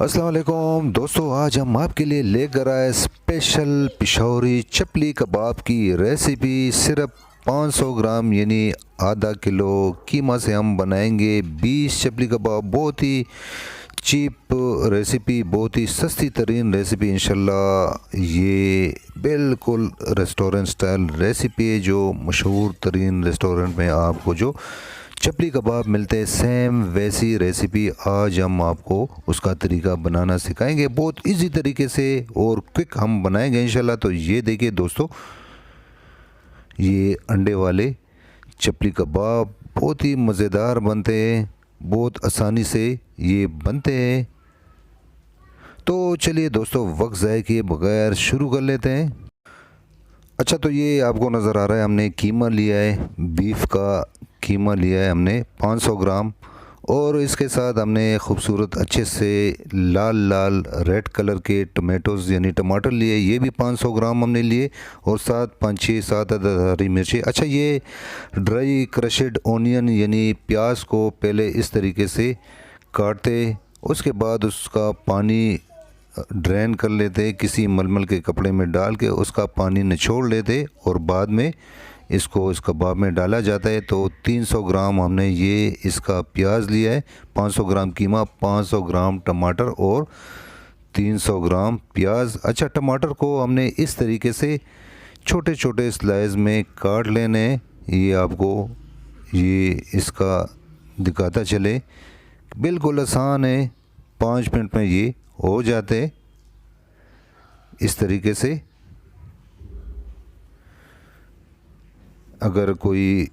अस्सलाम वालेकुम दोस्तों, आज हम आपके लिए लेकर आए स्पेशल पिशौरी चपली कबाब की रेसिपी सिर्फ़ 500 ग्राम, यानी आधा किलो कीमा से हम बनाएँगे 20 चपली कबाब। बहुत ही चीप रेसिपी बहुत ही सस्ती तरीन रेसिपी इंशाल्लाह। ये बिल्कुल रेस्टोरेंट स्टाइल रेसिपी है, जो मशहूर तरीन रेस्टोरेंट में आपको जो चपली कबाब मिलते हैं, सेम वैसी रेसिपी आज हम आपको उसका तरीका बनाना सिखाएँगे। बहुत इजी तरीके से और क्विक हम बनाएँगे इंशाल्लाह। तो ये देखिए दोस्तों, ये अंडे वाले चपली कबाब बहुत ही मज़ेदार बनते हैं, बहुत आसानी से ये बनते हैं। तो चलिए दोस्तों, वक्त ज़ाय किए बगैर शुरू कर लेते हैं। अच्छा तो ये आपको नज़र आ रहा है, हमने कीमा लिया है, बीफ का कीमा लिया है हमने 500 ग्राम। और इसके साथ हमने खूबसूरत अच्छे से लाल लाल रेड कलर के टमाटोज़ यानी टमाटर लिए, ये भी 500 ग्राम हमने लिए। और साथ पाँच छः सात हरी मिर्ची। अच्छा ये ड्राई क्रशड ओनियन यानी प्याज को पहले इस तरीके से काटते, उसके बाद उसका पानी ड्रेन कर लेते, किसी मलमल के कपड़े में डाल के उसका पानी निचोड़ लेते और बाद में इसको इस कबाब में डाला जाता है। तो 300 ग्राम हमने ये इसका प्याज लिया है। 500 ग्राम कीमा 500 ग्राम टमाटर और 300 ग्राम प्याज। अच्छा टमाटर को हमने इस तरीके से छोटे छोटे स्लाइस में काट लेने ये आपको ये इसका दिखाता चले। बिल्कुल आसान है। पाँच मिनट में ये हो जाते इस तरीके से अगर कोई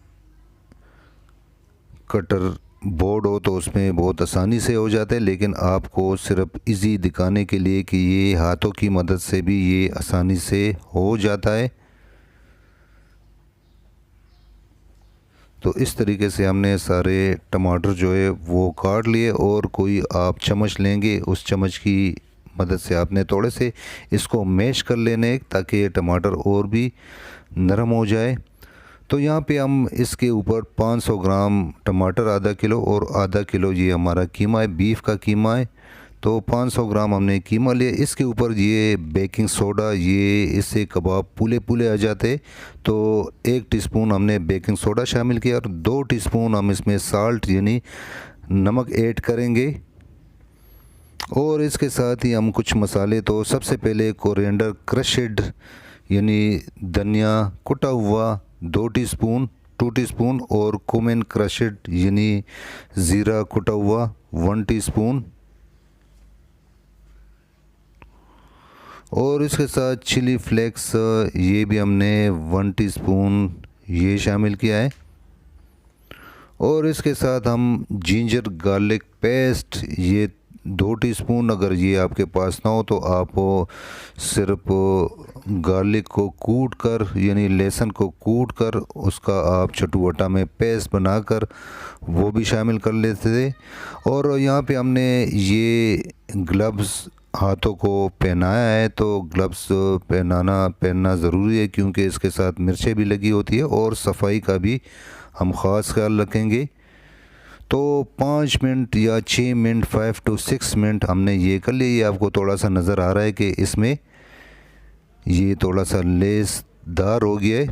कटर बोर्ड हो तो उसमें बहुत आसानी से हो जाता है, लेकिन आपको सिर्फ़ इजी दिखाने के लिए कि ये हाथों की मदद से भी ये आसानी से हो जाता है। तो इस तरीके से हमने सारे टमाटर जो है वो काट लिए और कोई आप चम्मच लेंगे, उस चम्मच की मदद से आपने थोड़े से इसको मैश कर लेने ताकि टमाटर और भी नरम हो जाए। तो यहाँ पे हम इसके ऊपर 500 ग्राम टमाटर, आधा किलो और आधा किलो ये हमारा कीमा है, बीफ का कीमा है। तो 500 ग्राम हमने कीमा लिया। इसके ऊपर ये बेकिंग सोडा, ये इससे कबाब पुले पुले आ जाते। तो एक टीस्पून हमने बेकिंग सोडा शामिल किया और दो टीस्पून हम इसमें साल्ट यानी नमक ऐड करेंगे। और इसके साथ ही हम कुछ मसाले तो सबसे पहले कोरिएंडर क्रशड यानी धनिया कुटा हुआ दो टीस्पून, टू टीस्पून और कुमेन क्रशड यानी ज़ीरा कुटा हुआ, वन टीस्पून। और इसके साथ चिली फ्लेक्स, ये भी हमने वन टीस्पून ये शामिल किया है। और इसके साथ हम जिंजर गार्लिक पेस्ट, ये दो टीस्पून अगर ये आपके पास ना हो तो आप सिर्फ़ गार्लिक को कूट कर, यानी लहसुन को कूट कर, उसका आप चटुवटा में पेस्ट बनाकर वो भी शामिल कर लेते थे। और यहाँ पे हमने ये ग्लव्स हाथों को पहनाया है तो ग्लव्स पहनाना, पहनना ज़रूरी है, क्योंकि इसके साथ मिर्चें भी लगी होती है और सफ़ाई का भी हम ख़ास ख्याल रखेंगे। तो पाँच मिनट या छः minute five to six minute हमने ये कर लिया। ये आपको थोड़ा सा नज़र आ रहा है कि इसमें ये थोड़ा सा लेसदार हो गया है।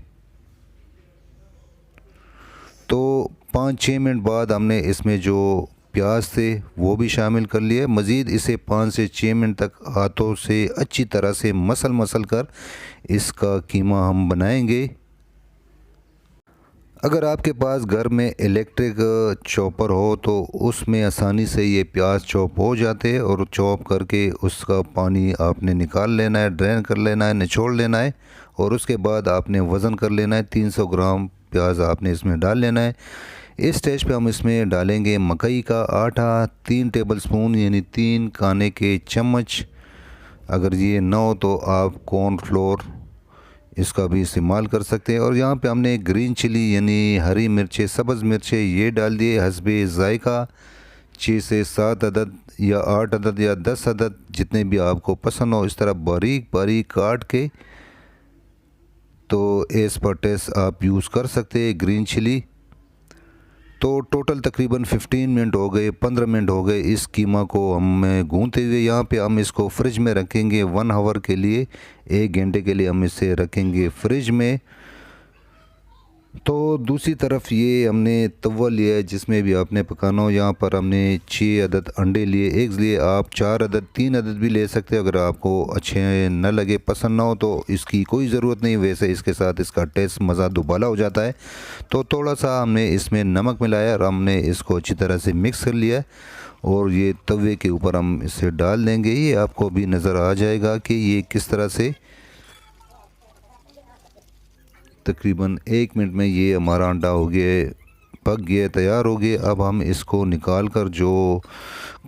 तो पाँच छः मिनट बाद हमने इसमें जो प्याज थे, वो भी शामिल कर लिए। मज़ीद इसे पाँच से छः मिनट तक हाथों से अच्छी तरह से मसल मसल कर इसका कीमा हम बनाएँगे। अगर आपके पास घर में इलेक्ट्रिक चॉपर हो तो उसमें आसानी से ये प्याज चॉप हो जाते हैं और चॉप करके उसका पानी आपने निकाल लेना है ड्रेन कर लेना है, निचोड़ लेना है और उसके बाद आपने वज़न कर लेना है 300 ग्राम प्याज आपने इसमें डाल लेना है। इस स्टेज पे हम इसमें डालेंगे मकई का आटा, तीन टेबल स्पून यानी तीन खाने के चम्मच। अगर ये ना हो तो आप कॉर्न फ्लोर इसका भी इस्तेमाल कर सकते हैं। और यहाँ पे हमने ग्रीन चिली, यानी हरी मिर्चें, सब्ज़ मिर्चें ये डाल दिए, हसब ज़ायका, छः से सात अदद या आठ अदद या दस अदद, जितने भी आपको पसंद हो, इस तरह बारीक बारीक काट के। तो एस पर टेस्ट आप यूज़ कर सकते हैं ग्रीन चिली। तो टोटल तकरीबन 15 मिनट हो गए 15 मिनट हो गए इस कीमा को हम गूंथते हुए। यहाँ पे हम इसको फ्रिज में रखेंगे वन हावर के लिए, एक घंटे के लिए हम इसे रखेंगे फ्रिज में। तो दूसरी तरफ़ ये हमने तवा लिया है, जिसमें भी आपने पकाना हो। यहाँ पर हमने छः अदद अंडे लिए, एक लिए आप चार अदद, तीन अदद भी ले सकते हैं, अगर आपको अच्छे न लगे, पसंद ना हो तो इसकी कोई ज़रूरत नहीं। वैसे इसके साथ इसका टेस्ट मज़ा दुबाला हो जाता है। तो थोड़ा सा हमने इसमें नमक मिलाया और हमने इसको अच्छी तरह से मिक्स कर लिया और ये तवे के ऊपर हम इसे डाल देंगे। ये आपको भी नज़र आ जाएगा कि ये किस तरह से तकरीबन एक मिनट में ये हमारा अंडा हो गया, पक गया, तैयार हो गया। अब हम इसको निकाल कर जो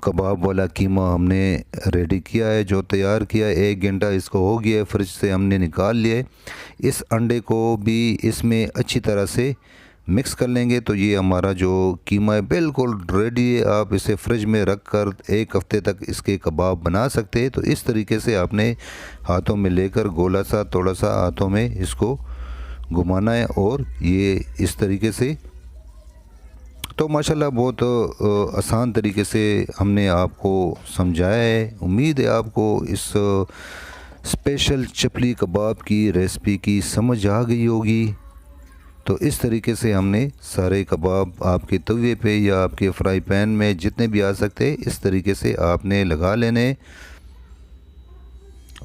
कबाब वाला कीमा हमने रेडी किया है, जो तैयार किया है, एक घंटा इसको हो गया फ्रिज से हमने निकाल लिया इस अंडे को भी इसमें अच्छी तरह से मिक्स कर लेंगे। तो ये हमारा जो कीमा है, बिल्कुल रेडी है। आप इसे फ्रिज में रख कर एक हफ़्ते तक इसके कबाब बना सकते हैं। तो इस तरीके से आपने हाथों में लेकर, गोला सा, थोड़ा सा हाथों में इसको घुमाना है और ये इस तरीके से। तो माशाल्लाह बहुत आसान तरीके से हमने आपको समझाया है। उम्मीद है आपको इस स्पेशल चपली कबाब की रेसिपी की समझ आ गई होगी। तो इस तरीके से हमने सारे कबाब आपके तवे पे या आपके फ्राई पैन में जितने भी आ सकते इस तरीके से आपने लगा लेने।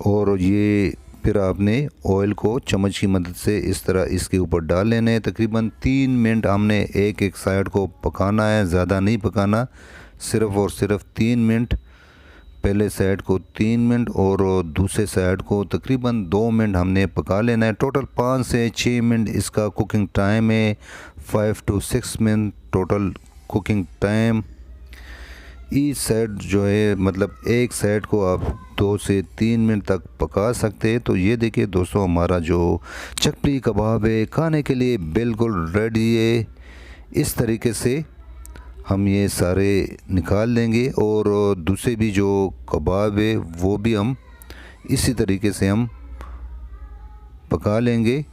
और ये फिर आपने ऑयल को चम्मच की मदद से इस तरह इसके ऊपर डाल लेने तकरीबन तीन मिनट हमने एक एक साइड को पकाना है, ज़्यादा नहीं पकाना। सिर्फ़ और सिर्फ़ तीन मिनट, पहले साइड को तीन मिनट और दूसरे साइड को तकरीबन दो मिनट हमने पका लेना है। टोटल पाँच से छः मिनट इसका कुकिंग टाइम है। Five to six minute total cooking time each side जो है मतलब एक सेट को आप दो से तीन मिनट तक पका सकते हैं। तो ये देखिए दोस्तों, हमारा जो चकली कबाब है, खाने के लिए बिल्कुल रेडी है। इस तरीके से हम ये सारे निकाल लेंगे और दूसरे भी जो कबाब है, वो भी हम इसी तरीके से हम पका लेंगे।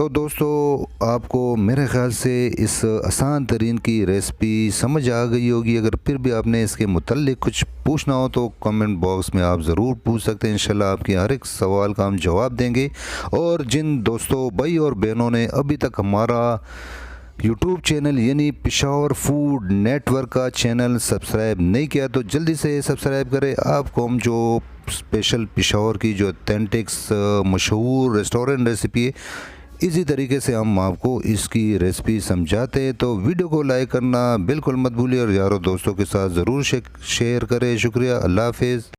तो दोस्तों, आपको मेरे ख़्याल से इस आसान तरीन की रेसिपी समझ आ गई होगी। अगर फिर भी आपने इसके मतलब कुछ पूछना हो तो कमेंट बॉक्स में आप ज़रूर पूछ सकते हैं। इंशाल्लाह आपके हर एक सवाल का हम जवाब देंगे। और जिन दोस्तों, भाई और बहनों ने अभी तक हमारा यूट्यूब चैनल, यानी पिशावर फ़ूड नेटवर्क का चैनल सब्सक्राइब नहीं किया तो जल्दी से सब्सक्राइब करें। आपको हम जो स्पेशल पिशावर की जो अथेंटिक्स मशहूर रेस्टोरेंट रेसिपी है इसी तरीके से हम आपको इसकी रेसिपी समझाते हैं। तो वीडियो को लाइक करना बिल्कुल मत भूलिए और यारों दोस्तों के साथ ज़रूर शेयर करें। शुक्रिया। अल्लाह हाफिज़।